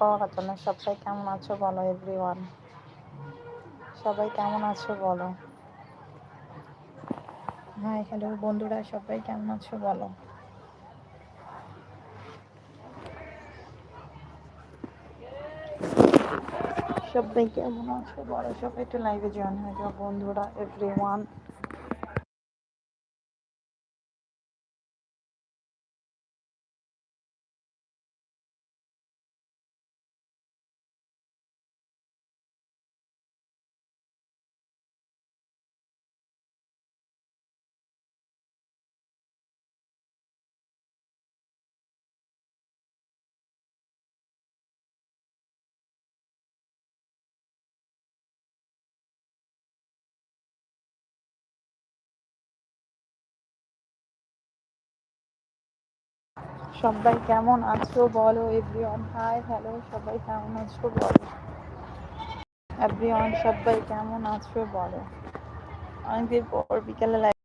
পাওয়ার জন্য সবাই কেমন আছো বলো এভরিওয়ান সবাই কেমন আছো বলো? হাই হ্যালো বন্ধুরা, সবাই কেমন আছো বলো? সবাই কেমন আছো বলো? সবাই একটু লাইভে জয়েন হয়ে যাও, বন্ধুরা এভরিওয়ান সবাই কেমন আছো বলো এভরিওয়ান হাই হ্যালো সবাই কেমন আছো বলো? এভরিওয়ান সবাই কেমন আছো বলো? অনেকদিন পর বিকেলে লাইভ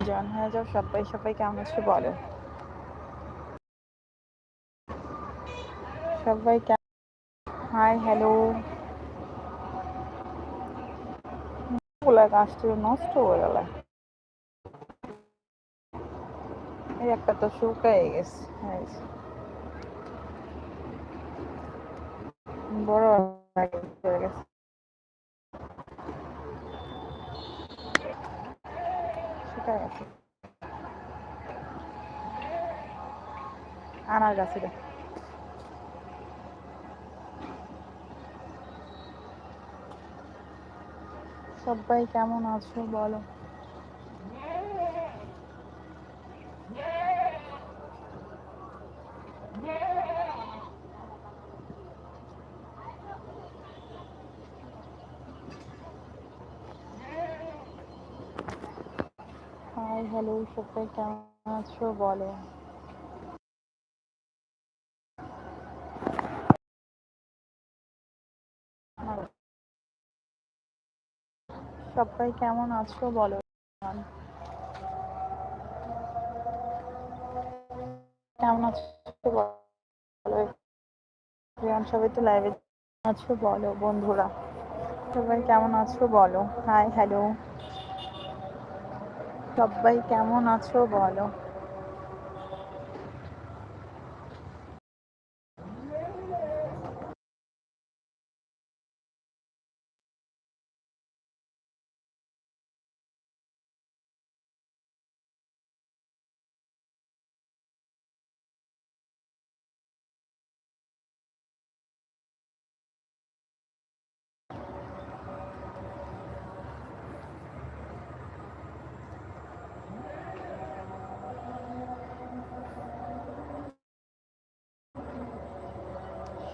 জয়েন হয়ে যাও, সবাই সবাই কেমন আছো বলো? সবাই হাই হ্যালো গাছটি নষ্ট হয়ে গেল। একটা তো বড় হয়ে গেছে। শুকাই গেছে। আনার গাছে সবাই কেমন আছো বলো হাই হ্যালো সবাই কেমন আছো? বলো। সবাই কেমন আছো? বলো। কেমন আছো? বলো। সবাই তো লাইভে আছো, বলো বন্ধুরা। সবাই কেমন আছো? বলো। হাই হ্যালো সবাই কেমন আছো বলো।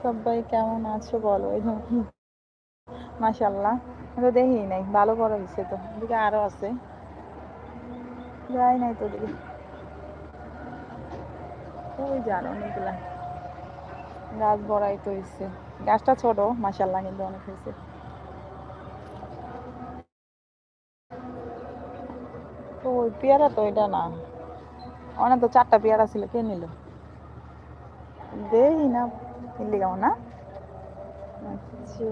সবাই কেমন আছো বলো? এই মাসাল্লাহ তো দেখি নাই, ভালো বড় হয়েছে তো। এদিকে আরও আছে। যাই নাই তো দিকে ওই জানো অনেকগুলা। গাছ বড়াই তো হয়েছে গাছটা ছোট মাসাল্লাহ কিন্তু অনেক হয়েছে তো ওই পেয়ারা তো এটা না। অনেক তো চারটা পেয়ারা ছিল, কে নিল? দেই না। না আচ্ছা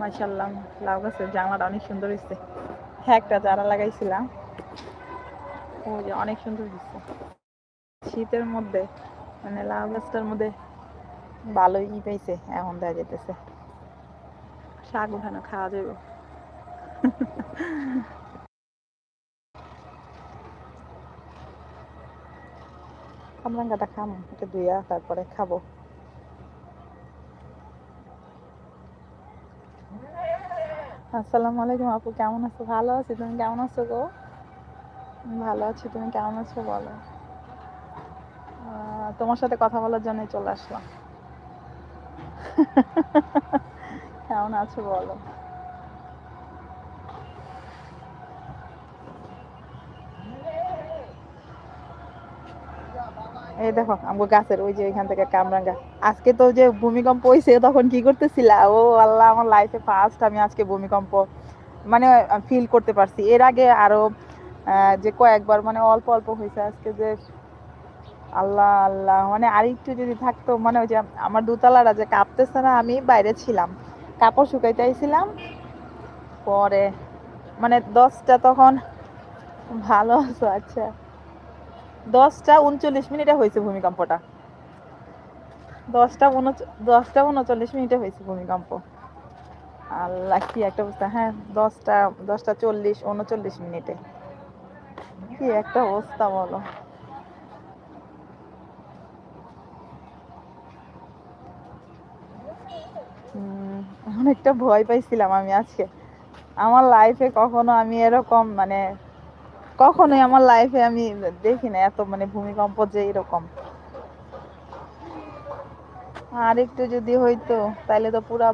মাশাল্লাহ লাউ গাছের জামাটা অনেক সুন্দর হয়েছে হ্যাঁ একটা চারা লাগাইছিলাম। ও যে অনেক সুন্দর হয়েছে শীতের মধ্যে মানে লাউ গাছটার মধ্যে ভালোই ই পাইছে এখন দেখা যেতেছে শাক উঠানো খাওয়া যাবে কামরাঙ্গাটা খাম এটা ধুইয়া তারপরে খাব। আসসালামু আলাইকুম আপু কেমন আছো? ভালো আছি তুমি কেমন আছো গো? ভালো আছি তুমি কেমন আছো বলো? তোমার সাথে কথা বলার জন্যই চলে আসলাম। কেমন আছো বলো? এই দেখো আমার গাছের ওই যে এখান থেকে কামরাঙ্গা। আজকে তো যে ভূমিকম্প হয়েছে তখন কি করতেছিলা? ও আল্লাহ, আমার লাইফে ফার্স্ট আমি আজকে ভূমিকম্প মানে ফিল করতে পারছি। এর আগে আরও যে কয়েকবার মানে অল্প অল্প হয়েছে আজকে যে আল্লাহ আল্লাহ। মানে আরেকটু যদি থাকতো মানে ওই যে আমার দোতলাটা যে কাঁপতেছে না, আমি বাইরে ছিলাম। কাপড় শুকাইতে আইছিলাম, পরে মানে দশটা তখন ভালো আছো আচ্ছা। দশটা উনচল্লিশ মিনিটে হয়েছে ভূমিকম্পটা। দশটা উনচ, দশটা উনচল্লিশ মিনিটে হয়েছে ভূমিকম্প। আল্লাহ, কি একটা অবস্থা। হ্যাঁ দশটা দশটা চল্লিশ, উনচল্লিশ মিনিটে। কি একটা অবস্থা বলো। অনেকটা ভয় পাইছিলাম আমি আজকে। আমার লাইফে কখনো আমি এরকম মানে কখনোই আমার লাইফে আমি দেখি না এত মানে ভূমিকম্প যে এরকম। আর একটু যদি হইতো তাহলে তো পুরা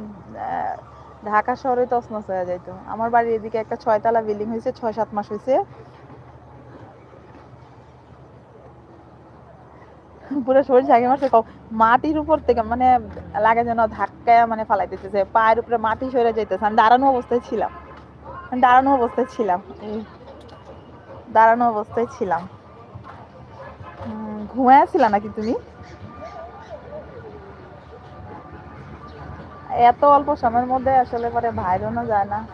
ঢাকা শহরে তছনছ হয়ে যাইতো। আমার বাড়ির এদিকে একটা ছয়তলা বিল্ডিং হয়েছে ছয় সাত মাস হয়েছে পুরো শরীর মারছে ক- মাটির উপর থেকে মানে লাগে যেন ধাক্কায় মানে ফালাইতেছে পায়ের উপরে মাটি সরে যাইতেছে। আমি দাঁড়ানো অবস্থায় ছিলাম। দাঁড়ানো অবস্থায় ছিলাম দাঁড়ানো অবস্থায় ছিলাম। ঘুমায় নাকি তুমি? এত অল্প সময়ের মধ্যে আসলে পরে ভাইরানো যায় না।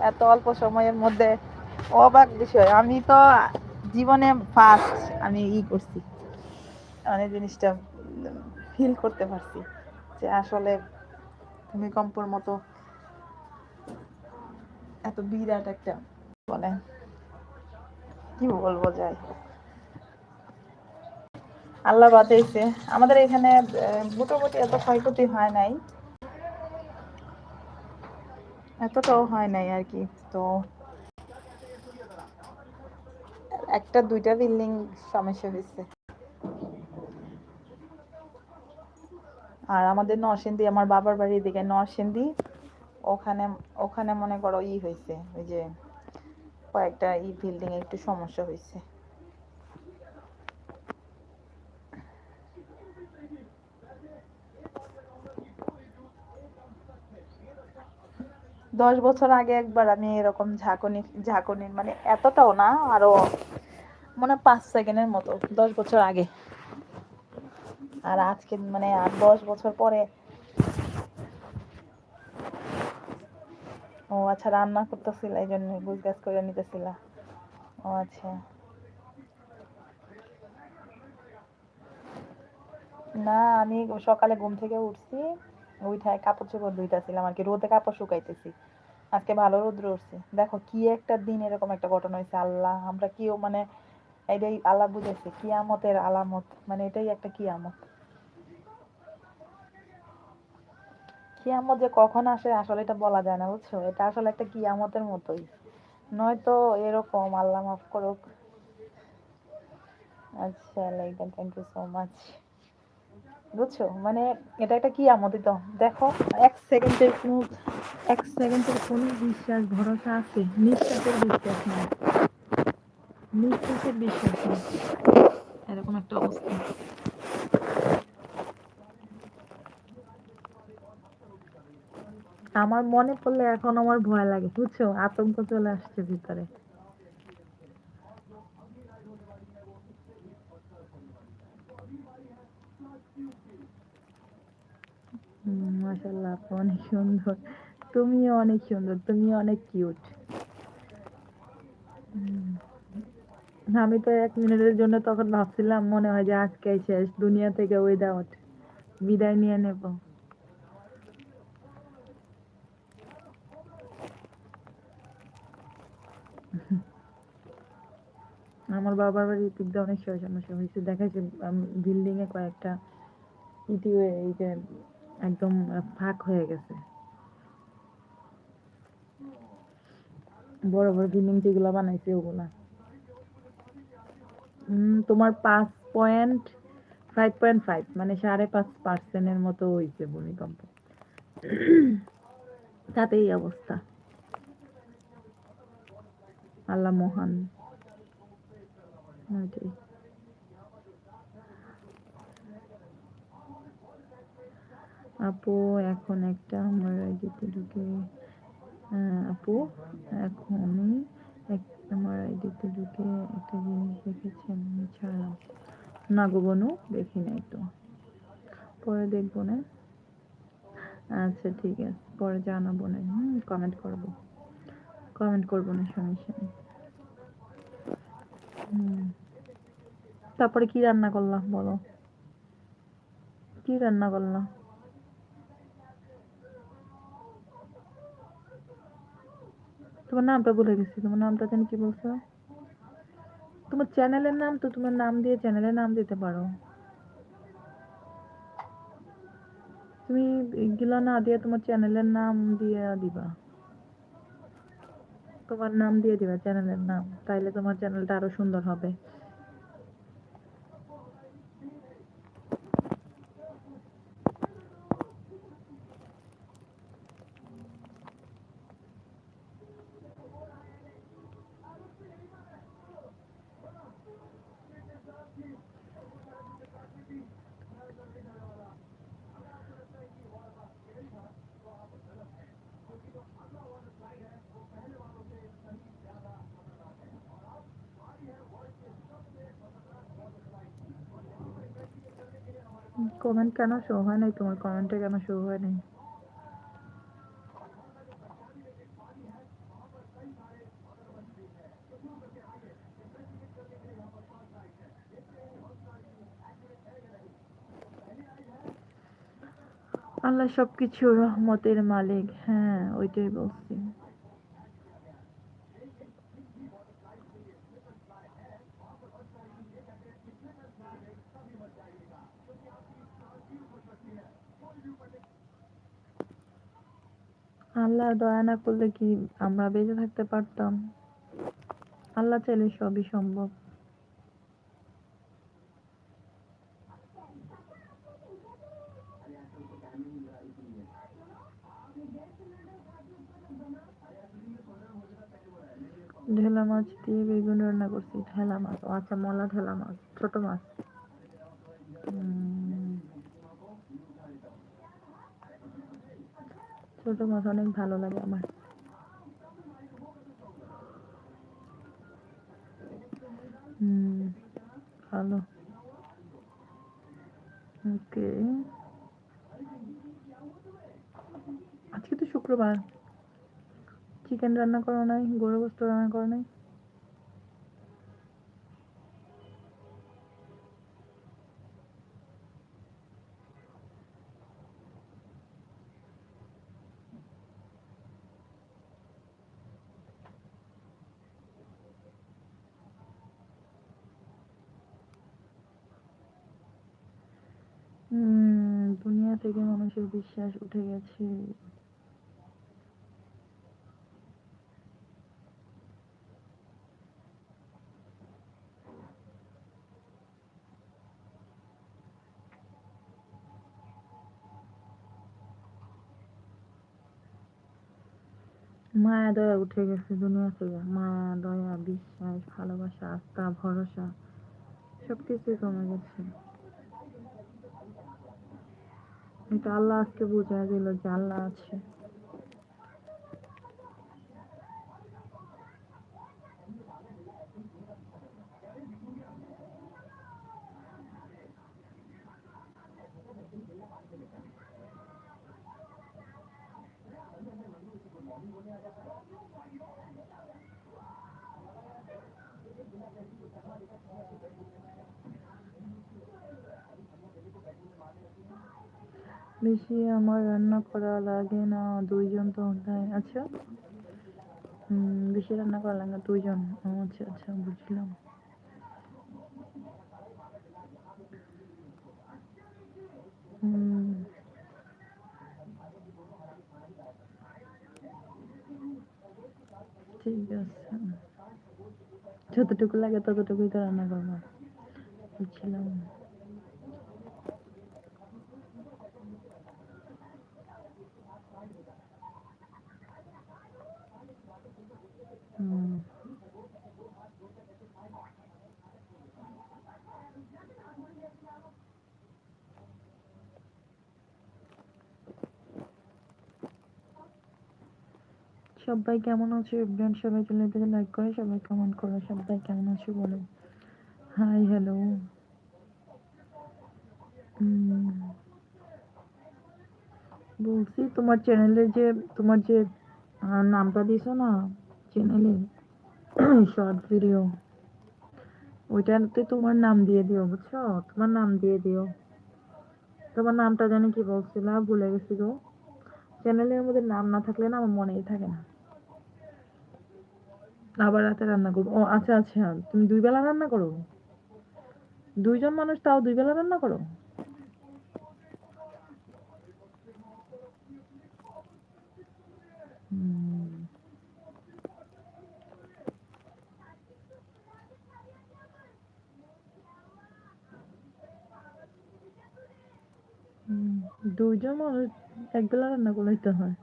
এত অল্প সময়ের মধ্যে অবাক বিষয়। আমি তো জীবনে ফার্স্ট আমি ই করছি। মানে জিনিসটা ফিল করতে পারছি যে আসলে ভূমিকম্পর মতো এত বিরাট একটা বলে। কি বলব যাই। আল্লাহ বাঁচাইছে। আমাদের এখানে মোটামুটি এত ক্ষয়ক্ষতি হয় নাই। এতটাও হয় নাই আর কি। তো একটা দুইটা বিল্ডিং সমস্যা হয়েছে। আর আমাদের নরসিংদী, আমার বাবার বাড়ির দিকে নরসিংদী, ওখানে ওখানে মনে করো ই হয়েছে ওই যে কয়েকটা ই বিল্ডিং একটু সমস্যা হয়েছে দশ বছর আগে একবার আমি এরকম ঝাঁকুনি ঝাঁকুনির মানে এতটাও না, আরও মনে পাঁচ সেকেন্ডের মতো, দশ বছর আগে। আর আজকে মানে আর দশ বছর পরে। ও আচ্ছা রান্না করতেছিল এই জন্য গুজগাছ করে নিতেছিলা। ও আচ্ছা। না, আমি সকালে ঘুম থেকে উঠছি উঠায় কাপড় চোপড় ধুইতাছিলাম আর কি, রোদে কাপড় শুকাইতেছি। আজকে ভালো রোদ্র উঠছে। দেখো, কি একটা দিন এরকম একটা ঘটনা হয়েছে, আল্লাহ, আমরা কেউ মানে এটাই আল্লাহ বুঝেছে কিয়ামতের আলামত মানে এটাই একটা কিয়ামত। কিয়ামত যে কখন আসে আসলে এটা বলা যায় না, বুঝছ? এটা আসলে একটা কিয়ামতের মতোই। নয়তো এরকম, আল্লাহ মাফ করুক। আচ্ছা like thank you so much বুঝছ? মানে এটা একটা কিয়ামতই তো। দেখো, এক সেকেন্ডের কোনো, এক সেকেন্ডের কোনো বিশ্বাস, ভরসা আছে? নিঃশ্বাসের বিশ্বাস নাই। নিঃশ্বাসের বিশ্বাস নেই। এরকম একটা অবস্থা। আমার মনে পড়লে এখন আমার ভয় লাগে, বুঝছ? আতঙ্ক চলে আসছে ভিতরে। মাশাল্লাহ আপু অনেক সুন্দর। তুমিও অনেক সুন্দর, তুমিও অনেক কিউট আমি তো এক মিনিটের জন্য তখন ভাবছিলাম, মনে হয় যে আজকেই শেষ, দুনিয়া থেকে উইদাউট বিদায় নিয়ে নেব। আমার বাবার বাড়ির দিক দিয়ে অনেক সময় সমস্যা হয়েছে। দেখা যাচ্ছে বিল্ডিং এ কয়েকটা ইটি এই যে একদম ফাঁক হয়ে গেছে। বড় বড় বিল্ডিং যেগুলো বানাইছে ওগুলা। তোমার পাঁচ পয়েন্ট ফাইভ পয়েন্ট ফাইভ মানে সাড়ে পাঁচ পার্সেন্টের মতো হয়েছে ভূমিকম্প। তাতে এই অবস্থা। আল্লাহ মহান। নয় আপু, এখন একটা আমার আইডিতে ঢুকে আপু এখন আমার আইডিতে ঢুকে একটা জিনিস দেখেছেন আমি ছাড়লাম না গো বনু, দেখি নাই তো। পরে দেখব না। আচ্ছা ঠিক আছে। পরে জানাব না। হুম কমেন্ট করব। কমেন্ট করব না সঙ্গে সঙ্গে। হুম। তারপরে কি রান্না করলাম বলো? কি রান্না করলাম তোমার নামটা ভুলে গেছি। তোমার নামটা জানি কি বলছো? তোমার চ্যানেলের নাম তো তোমার নাম দিয়ে চ্যানেলের নাম দিতে পারো। তুমি এগুলা না দিয়ে তোমার চ্যানেলের নাম দিয়ে দিবা। তোমার নাম দিয়ে দিবা চ্যানেলের নাম, তাইলে তোমার চ্যানেলটা আরও সুন্দর হবে। কমেন্ট কেন শো হয় নাই? তোমার কমেন্টে কেন শো হয় নাই? আল্লাহ সবকিছু রহমতের মালিক। হ্যাঁ ওইটাই বলছি। আল্লাহ দয়া না করলে কি আমরা বেঁচে থাকতে পারতাম? আল্লাহ চাইলে সবই সম্ভব। ঢেলা মাছ দিয়ে বেগুন রান্না করছি। ঢেলা মাছ আচ্ছা মলা ঢেলা মাছ, ছোট মাছ। ছোট মাছ অনেক ভালো লাগে আমার। ভালো। ওকে। আজকে তো শুক্রবার। চিকেন রান্না করো নাই গরু গোস্ত রান্না করো নাই হুম দুনিয়া থেকে মানুষের বিশ্বাস উঠে গেছে। মায়া দয়া উঠে গেছে দুনিয়া থেকে। মায়া দয়া বিশ্বাস, ভালোবাসা, আস্থা, ভরসা, সবকিছুই কমে গেছে। এটা আল্লাহ আজকে বুঝাই দিল যে আল্লাহ আছে। বেশি আমার রান্না করা লাগে না, দুইজন তো হয় আচ্ছা বেশি রান্না করা লাগে না, দুইজন। আচ্ছা আচ্ছা বুঝলাম। ঠিক আছে। যতটুকু লাগে ততটুকুই তো রান্না করব। বুঝছিলাম সবাই কেমন আছে? এভরিওয়ান সবাই চলে যেতে লাইক করে, সবাই কমেন্ট করো। সবাই কেমন আছে বলো? হাই হ্যালো বলছি তোমার চ্যানেলে যে, তোমার যে নামটা দিছো না? চ্যানেলে শর্ট ভিডিও ওইটাতে তোমার নাম দিয়ে দিও, বুঝছ? তোমার নাম দিয়ে দিও। তোমার নামটা জানি কি বলছিল ভুলে গেছি গো। চ্যানেলের মধ্যে নাম না থাকলে না আমার মনেই থাকে না। আবার রাতে রান্না করব। ও আচ্ছা আচ্ছা তুমি দুই বেলা রান্না করো? দুইজন মানুষ তাও দুই বেলা রান্না করো? হুম। হুম, দুইজন মানুষ একবেলা রান্না করলেই তো হয়।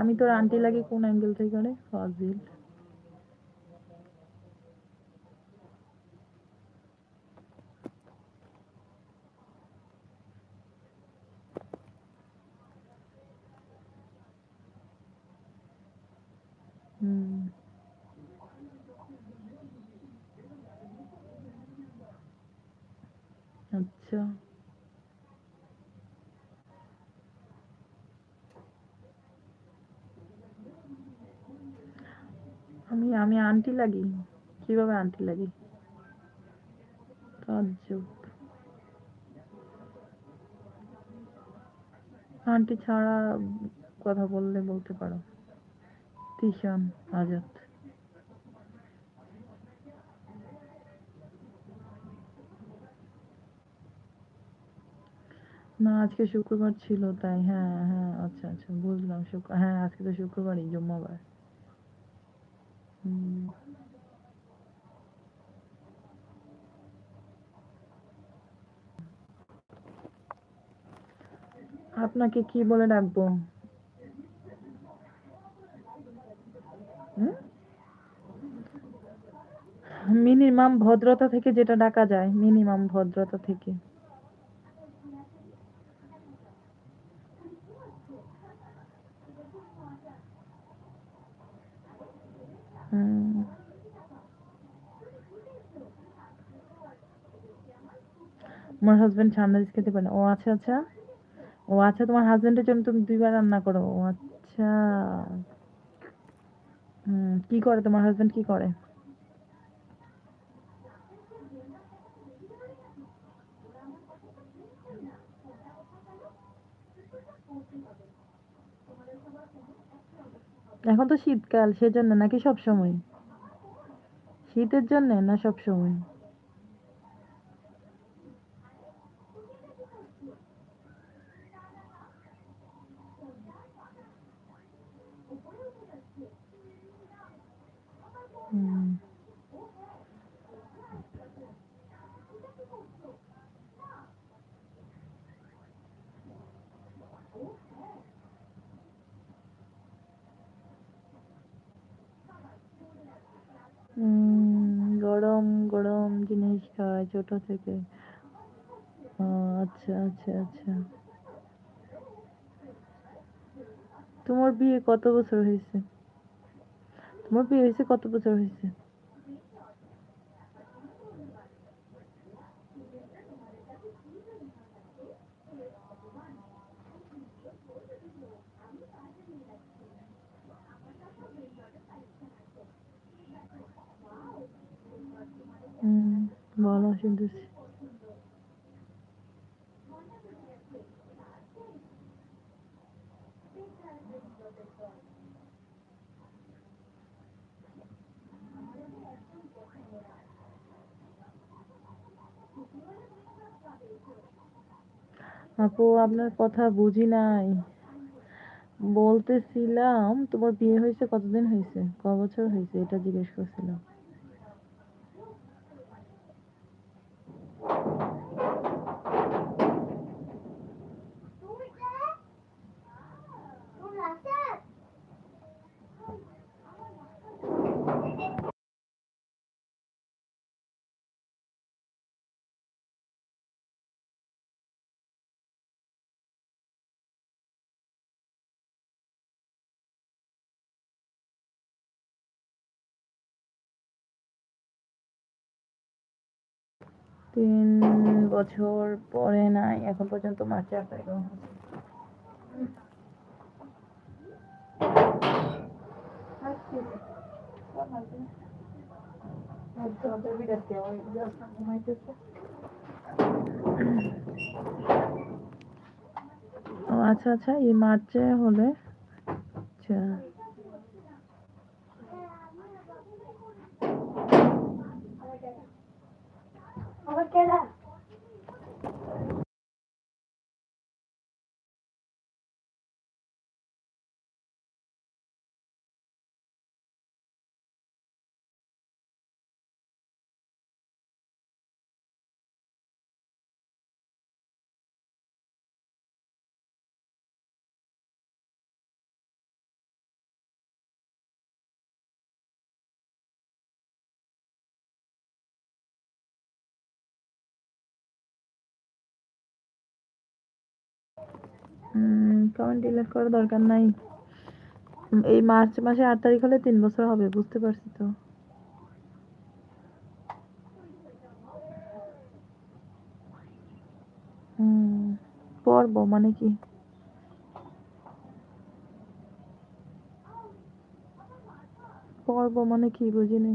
আমি তোর আন্টি লাগে কোন অ্যাঙ্গেল থেকে রে? ফাজিল হুম আচ্ছা আমি আমি আন্টি লাগি কীভাবে আন্টি লাগি আন্টি ছাড়া কথা বললে বলতে পারো। তিশান, আজাদ। না, আজকে শুক্রবার ছিল, তাই হ্যাঁ হ্যাঁ আচ্ছা আচ্ছা বুঝলাম। শুক্র হ্যাঁ আজকে তো শুক্রবারই, জুম্মাবার। আপনাকে কি বলে ডাকবো? মিনিমাম ভদ্রতা থেকে যেটা ডাকা যায় মিনিমাম ভদ্রতা থেকে। আমার হাজবেন্ড স্যান্ডউইচ খেতে পারে। ও আচ্ছা আচ্ছা। ও আচ্ছা তোমার হাজবেন্ডের জন্য তুমি দুইবার রান্না করো। ও আচ্ছা। হুম কি করে? তোমার হাজবেন্ড কি করে? এখন তো শীতকাল সেজন্য নাকি সব সময় শীতের জন্য না সব সময় খায় ছোট থেকে। আচ্ছা আচ্ছা আচ্ছা। তোমার বিয়ে কত বছর হয়েছে? তোমার বিয়ে হয়েছে কত বছর হয়েছে হুম বলো শুনতেছি আপু, আপনার কথা বুঝি নাই। বলতেছিলাম, তোমার বিয়ে হয়েছে, কতদিন হয়েছে? ক বছর হয়েছে? এটা জিজ্ঞেস করছিলাম। তিন বছর পরে নাই এখন পর্যন্ত মার্চে ও আচ্ছা আচ্ছা এই মার্চে হলে আচ্ছা। por qué কমেন্ট ডিলিট করার দরকার নাই। এই মার্চ মাসে আট তারিখ হলে তিন বছর হবে, বুঝতে পারছি তো। পর্ব মানে কি? পর্ব মানে কি, বুঝিনি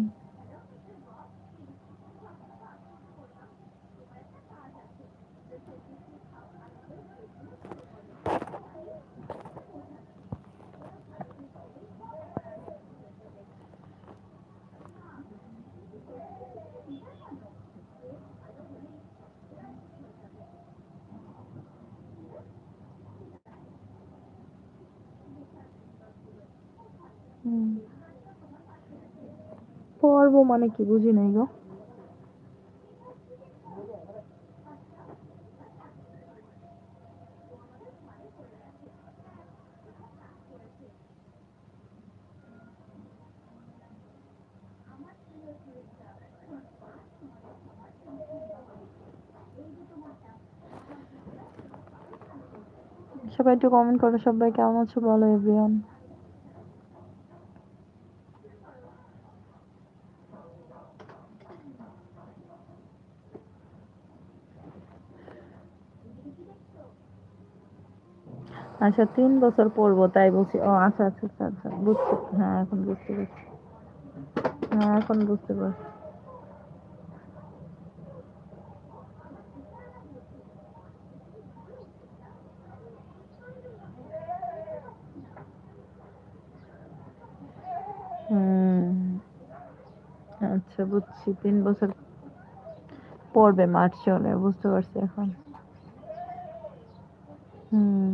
হুম পর্ব মানে কি, বুঝি নাই গো। সবাই একটু কমেন্ট করো, সবাই কেমন আছো বলো এভরিওয়ান আচ্ছা তিন বছর পড়ব, তাই বলছি। ও আচ্ছা আচ্ছা আচ্ছা আচ্ছা বুঝছি হ্যাঁ এখন বুঝতে পারছি। হ্যাঁ এখন বুঝতে পারছি। আচ্ছা বুঝছি। তিন বছর পড়বে, মার্চ চলে, বুঝতে পারছি এখন। হুম।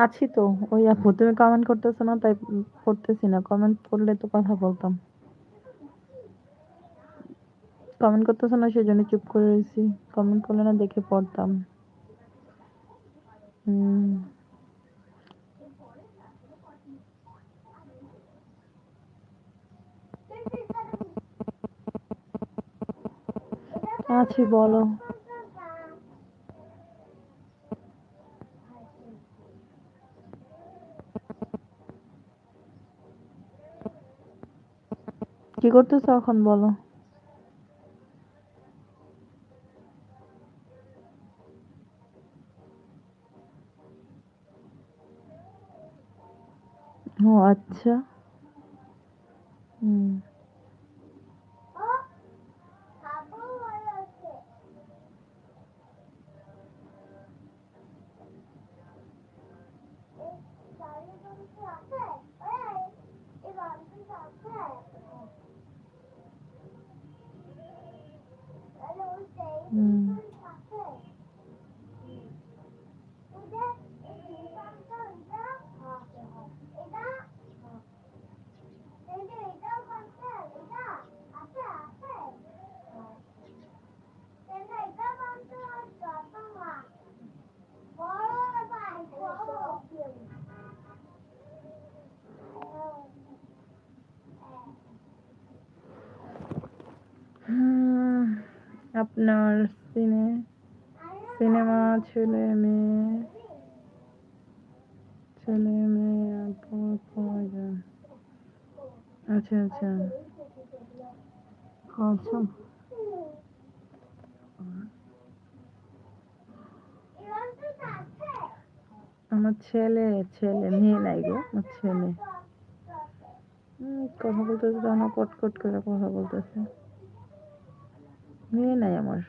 আছি তো। ওই আপু তুমি কমেন্ট করতেছো না তাই পড়তেছি না। কমেন্ট করলে তো কথা বলতাম। কমেন্ট করতেছো না সেজন্য চুপ করে রয়েছি। কমেন্ট করলে না দেখে পড়তাম। হুম। আছি বলো। কি করতেছো এখন বলো? ও আচ্ছা। হুম। আপনার সিনে, সিনেমা ছেলে মেয়ে ছেলে মেয়ে আচ্ছা আচ্ছা। আমার ছেলে ছেলে, মেয়ে নাই গো, আমার ছেলে। কথা বলতেছে তখন কট কট করে কথা বলতেছে। মেয়ে নাই আমার